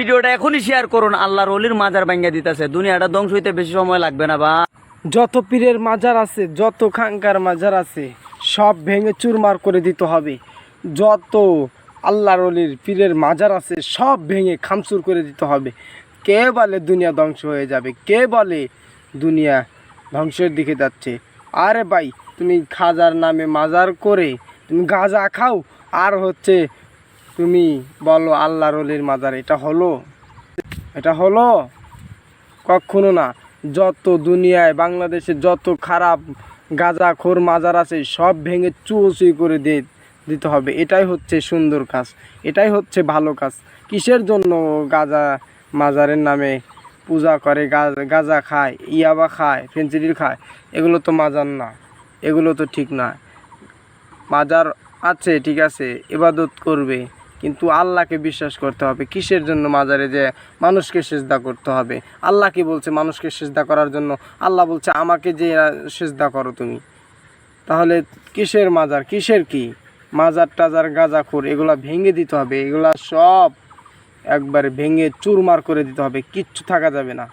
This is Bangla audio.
ভিডিওটা এখনই শেয়ার করুন, আল্লাহর অলির মাজার ভাঙ্গা দিতেছে। দুনিয়াটা ধ্বংস হইতে বেশি সময় লাগবে না বা যত পীরের মাজার আছে, যত খাঙ্কার মাজার আছে, সব ভেঙে চুরমার করে দিতে হবে। যত আল্লাহর অলির পীরের মাজার আছে, সব ভেঙে খামচুর করে দিতে হবে। কে বলে দুনিয়া ধ্বংস হয়ে যাবে? কে বলে দুনিয়া ধ্বংসের দিকে যাচ্ছে? আরে ভাই, তুমি খাজার নামে মাজার করে, তুমি গাঁজা খাও, আর হচ্ছে তুমি বলো আল্লাহর অলির মাজার, এটা হলো? এটা হলো? কখনো না। যত দুনিয়ায়, বাংলাদেশে যত খারাপ গাঁজাখোর মাজার আছে, সব ভেঙে চুয়োচুই করে দিয়ে দিতে হবে। এটাই হচ্ছে সুন্দর কাজ। এটাই হচ্ছে ভালো কাজ। কিসের জন্য গাঁজা মাজারের নামে পূজা করে? গাঁজা খায়, ইয়াবা খায় ফেন্সিডিল খায়। এগুলো তো মাজার না। এগুলো তো ঠিক না। মাজার আছে, ঠিক আছে, ইবাদত করবে। কিন্তু আল্লাহকে বিশ্বাস করতে হবে। কিসের জন্য মাজারে যে মানুষকে সেজদা করতে হবে? আল্লাহ কি বলছে মানুষকে সেজদা করার জন্য? আল্লাহ বলছে, আমাকে যে সেজদা করো তুমি। তাহলে কিসের মাজার? কিসের কি? মাজার, টাজার, গাঁজাখোর, এগুলা ভেঙে দিতে হবে। এগুলা সব একবারে ভেঙে চুরমার করে দিতে হবে। কিচ্ছু থাকা যাবে না।